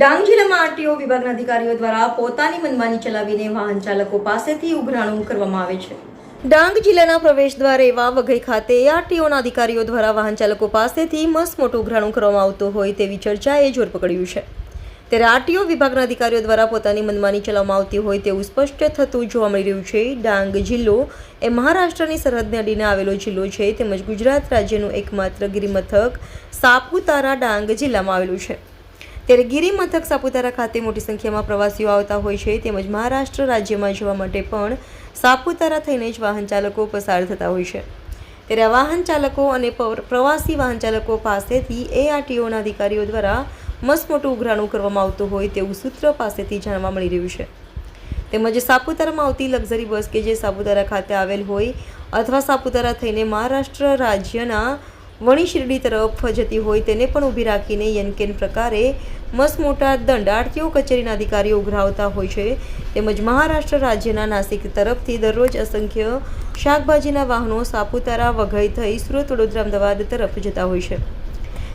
ડાંગ જિલ્લામાં આરટીઓ વિભાગના અધિકારીઓ દ્વારા પોતાની મનમાની ચલાવીને વાહન ચાલકો પાસેથી ઉઘરાણું કરવામાં આવે છે. ડાંગ જિલ્લાના પ્રવેશ દ્વાર એવા વઘઈ ખાતે આરટીઓના અધિકારીઓ દ્વારા વાહન ચાલકો પાસેથી મસ્ત મોટું ઉઘરાણું કરવામાં આવતું હોય તેવી ચર્ચાએ જોર પકડ્યું છે. ત્યારે આરટીઓ વિભાગના અધિકારીઓ દ્વારા પોતાની મનમાની ચલાવવામાં આવતી હોય તેવું સ્પષ્ટ થતું જોવા મળી રહ્યું છે. ડાંગ જિલ્લો એ મહારાષ્ટ્રની સરહદને અડીને આવેલો જિલ્લો છે. તેમજ ગુજરાત રાજ્યનું એકમાત્ર ગિરિમથક સાપુતારા ડાંગ જિલ્લામાં આવેલું છે. ત્યારે ગિરિમથક સાપુતારા ખાતે મોટી સંખ્યામાં પ્રવાસીઓ આવતા હોય છે તેમજ મહારાષ્ટ્ર રાજ્યમાં જવા માટે પણ સાપુતારા થઈને જ વાહન ચાલકો પસાર થતા હોય છે. ત્યારે વાહન ચાલકો અને પર- પ્રવાસી વાહન ચાલકો પાસેથી એઆરટીઓના અધિકારીઓ દ્વારા મસ્ત મોટું ઉઘરાણું કરવામાં આવતું હોય તેવું સૂત્ર પાસેથી જાણવા મળી રહ્યું છે. તેમજ સાપુતારામાં આવતી લક્ઝરી બસ કે જે સાપુતારા ખાતે આવેલ હોય અથવા સાપુતારા થઈને મહારાષ્ટ્ર રાજ્યના વણી શિરડી તરફ જતી હોય તેને પણ ઊભી રાખીને યનકેન પ્રકારે મસમોટા મોટા દંડ આરટીઓ કચેરીના અધિકારીઓ ઉઘરાવતા હોય છે. તેમજ મહારાષ્ટ્ર રાજ્યના નાસિક તરફથી દરરોજ અસંખ્ય શાકભાજીના વાહનો સાપુતારા વઘઈ થઈ સુરત, વડોદરા, અમદાવાદ તરફ જતા હોય છે.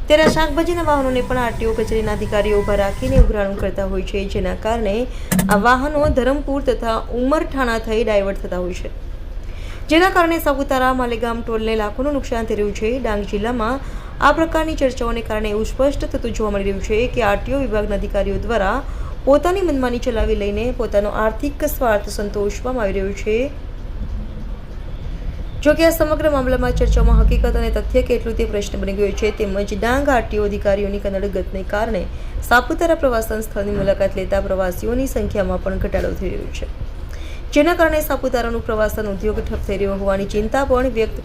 ત્યારે શાકભાજીના વાહનોને પણ આરટીઓ કચેરીના અધિકારીઓ ઊભા રાખીને ઉઘરાણું કરતા હોય છે, જેના કારણે આ વાહનો ધરમપુર તથા ઉમરઠાણા થઈ ડાયવર્ટ થતા હોય છે. જેના કારણે સાપુતારા, માલેગામ, ટોલને લાખોનું નુકસાન થઈ રહ્યું છે. ડાંગ જિલ્લામાં આ પ્રકારની ચર્ચાઓને કારણે એવું સ્પષ્ટ થતું જોવા મળી રહ્યું છે કે આરટીઓ વિભાગના અધિકારીઓ દ્વારા પોતાની મનમાની ચલાવી લઈને પોતાનો આર્થિક સ્વાર્થ સંતોષવામાં આવી રહ્યો છે. જો કે આ સમગ્ર મામલામાં ચર્ચામાં હકીકત અને તથ્ય કેટલું તે પ્રશ્ન બની ગયો છે. તેમજ ડાંગ આરટીઓ અધિકારીઓની કનડગતને કારણે સાપુતારા પ્રવાસન સ્થળની મુલાકાત લેતા પ્રવાસીઓની સંખ્યામાં પણ ઘટાડો થઈ રહ્યો છે. જેના કારણે સાપુતારાનું પ્રવાસન ઉદ્યોગ ઠપ થઈ રહ્યો હોવાની ચિંતા પણ વ્યક્ત